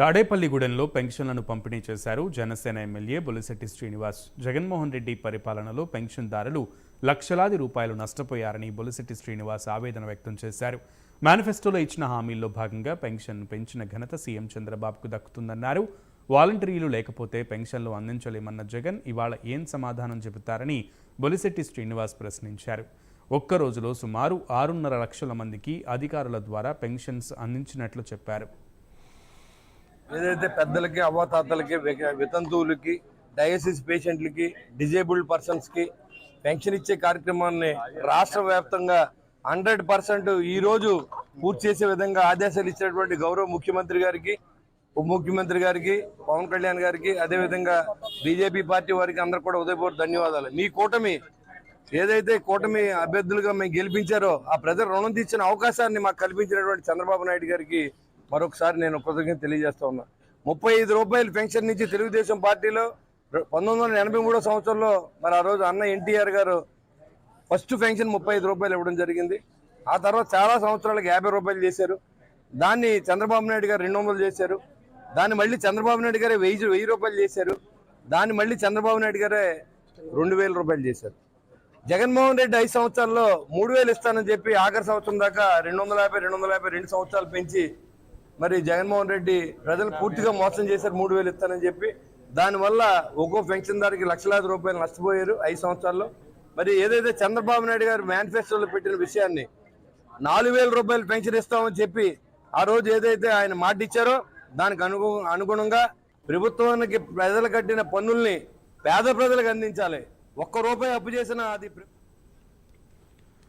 తాడేపల్లిగూడెంలో పెన్షన్లను పంపిణీ చేశారు జనసేన ఎమ్మెల్యే బొలిశెట్టి శ్రీనివాస్. జగన్మోహన్ రెడ్డి పరిపాలనలో పెన్షన్దారులు లక్షలాది రూపాయలు నష్టపోయారని బొలిశెట్టి శ్రీనివాస్ ఆవేదన వ్యక్తం చేశారు. మేనిఫెస్టోలో ఇచ్చిన హామీల్లో భాగంగా పెన్షన్ పెంచిన ఘనత సీఎం చంద్రబాబుకు దక్కుతుందన్నారు. వాలంటీర్లు లేకపోతే పెన్షన్లు అందించలేమన్న జగన్ ఇవాళ ఏం సమాధానం చెబుతారని బొలిశెట్టి శ్రీనివాస్ ప్రశ్నించారు. ఒక్క రోజులో సుమారు ఆరున్నర లక్షల మందికి అధికారుల ద్వారా పెన్షన్స్ అందించినట్లు చెప్పారు. ఏదైతే పెద్దలకి అవ్వాతాతలకి వితంతువులకి డయాసిస్ పేషెంట్లకి డిజేబుల్డ్ పర్సన్స్కి పెన్షన్ ఇచ్చే కార్యక్రమాన్ని రాష్ట్ర వ్యాప్తంగా హండ్రెడ్ పర్సెంట్ ఈరోజు పూర్తి చేసే విధంగా ఆదేశాలు ఇచ్చినటువంటి గౌరవ ముఖ్యమంత్రి గారికి ఉప ముఖ్యమంత్రి గారికి పవన్ కళ్యాణ్ గారికి అదేవిధంగా బీజేపీ పార్టీ వారికి అందరు కూడా ఉదయపూర్వ ధన్యవాదాలు. మీ కూటమి ఏదైతే కూటమి అభ్యర్థులుగా మేము గెలిపించారో ఆ ప్రజలు రుణం తీర్చిన అవకాశాన్ని మాకు కల్పించినటువంటి చంద్రబాబు నాయుడు గారికి మరొకసారి నేను కృతజ్ఞత తెలియజేస్తా ఉన్నా. ముప్పై ఐదు రూపాయల పెన్షన్ నుంచి తెలుగుదేశం పార్టీలో పంతొమ్మిది వందల ఎనభై మూడో సంవత్సరంలో మరి ఆ రోజు అన్న ఎన్టీఆర్ గారు ఫస్ట్ పెన్షన్ ముప్పై ఐదు రూపాయలు ఇవ్వడం జరిగింది. ఆ తర్వాత చాలా సంవత్సరాలకు యాభై రూపాయలు చేశారు. దాన్ని చంద్రబాబు నాయుడు గారు రెండు వందలు చేశారు. దాన్ని మళ్ళీ చంద్రబాబు నాయుడు గారే వెయ్యి వెయ్యి రూపాయలు చేశారు. దాన్ని మళ్ళీ చంద్రబాబు నాయుడు గారే రెండు వేల రూపాయలు చేశారు. జగన్మోహన్ రెడ్డి ఐదు సంవత్సరాల్లో మూడు వేలు ఇస్తానని చెప్పి ఆఖరి సంవత్సరం దాకా రెండు వందల యాభై రెండు వందల యాభై రెండు సంవత్సరాలు పెంచి మరి జగన్మోహన్ రెడ్డి ప్రజలు పూర్తిగా మోసం చేశారు మూడు వేలు ఇస్తానని చెప్పి. దానివల్ల ఒక్కో పెన్షన్దారికి లక్షలాది రూపాయలు నష్టపోయారు ఐదు సంవత్సరాల్లో. మరి ఏదైతే చంద్రబాబు నాయుడు గారు మేనిఫెస్టోలో పెట్టిన విషయాన్ని నాలుగు వేల రూపాయలు పెన్షన్ ఇస్తామని చెప్పి ఆ రోజు ఏదైతే ఆయన మాట ఇచ్చారో దానికి అనుగు అనుగుణంగా ప్రభుత్వానికి ప్రజలు కట్టిన పన్నుల్ని పేద ప్రజలకు అందించాలి. ఒక్క రూపాయి అప్పు చేసినా అది